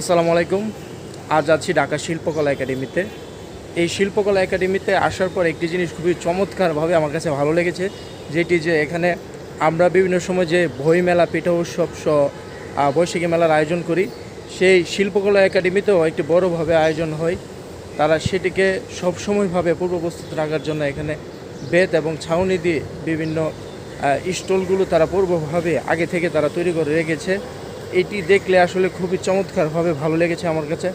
আসসালামু আলাইকুম। আজ আছি ঢাকা শিল্পকলা একাডেমিতে। এই শিল্পকলা একাডেমিতে আসার পর একটি জিনিস খুবই চমৎকারভাবে আমার কাছে ভালো লেগেছে, যেটি যে এখানে আমরা বিভিন্ন সময় যে বই মেলা পিঠা উৎসব সহ বৈশাখী মেলার আয়োজন করি, সেই শিল্পকলা একাডেমিতেও একটি বড়োভাবে আয়োজন হয়। তারা সেটিকে সবসময়ভাবে পূর্ব প্রস্তুত রাখার জন্য এখানে বেত এবং ছাউনি দিয়ে বিভিন্ন স্টলগুলো তারা পূর্বভাবে আগে থেকে তারা তৈরি করে রেখেছে। এটি দেখলে আসলে খুবই চমৎকারভাবে ভালো লেগেছে আমার কাছে।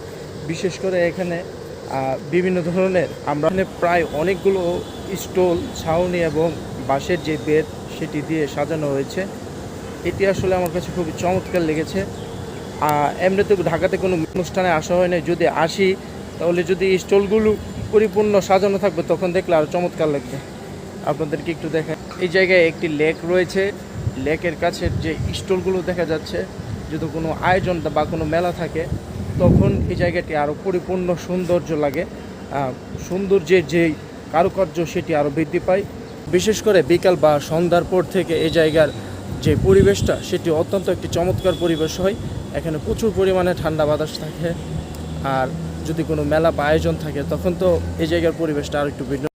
বিশেষ করে এখানে বিভিন্ন ধরনের আমরা এখানে প্রায় অনেকগুলো স্টল, ছাউনি এবং বাঁশের যে বেদ সেটি দিয়ে সাজানো হয়েছে। এটি আসলে আমার কাছে খুবই চমৎকার লেগেছে। এমনিতে ঢাকাতে কোনো অনুষ্ঠানে আসা হয় না যদি আসি, তাহলে যদি স্টলগুলো পরিপূর্ণ সাজানো থাকবে, তখন দেখলে আরও চমৎকার লাগবে। আপনাদেরকে একটু দেখা, এই জায়গায় একটি লেক রয়েছে। লেকের কাছের যে স্টলগুলো দেখা যাচ্ছে যদি কোনো আয়োজন বা কোনো মেলা থাকে, তখন এই জায়গাটি আরও পরিপূর্ণ সৌন্দর্য লাগে। সৌন্দর্যের যে কারুকার্য সেটি আরও বৃদ্ধি পায়। বিশেষ করে বিকাল বা সন্ধ্যার পর থেকে এই জায়গার যে পরিবেশটা, সেটি অত্যন্ত একটি চমৎকার পরিবেশ হয়। এখানে প্রচুর পরিমাণে ঠান্ডা বাতাস থাকে। আর যদি কোনো মেলা বা আয়োজন থাকে, তখন তো এই জায়গার পরিবেশটা আর একটু ভিন্ন।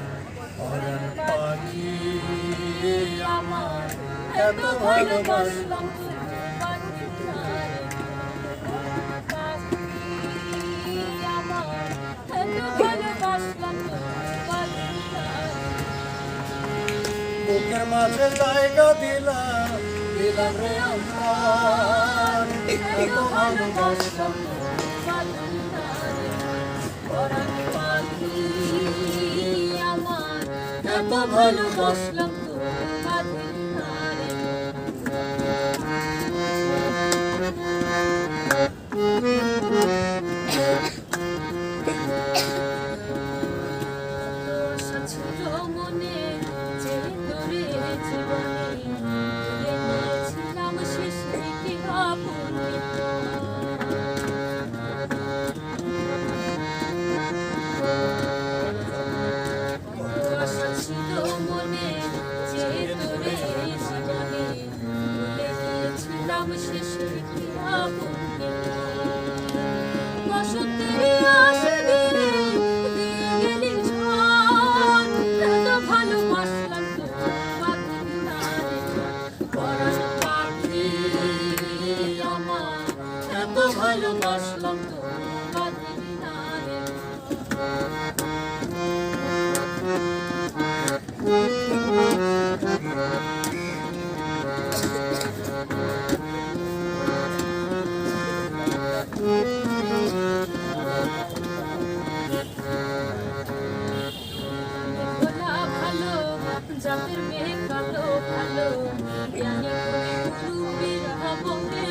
বুকের মাঝে জায়গা দিলাম দিলাম রে আমার এত ভালোবাসলাম এত ভালোবাসলাম ভালোবাসলাম তোমার নারে জাতির মেয়ে ভালো ভালো জ্ঞানী রূপের হবরে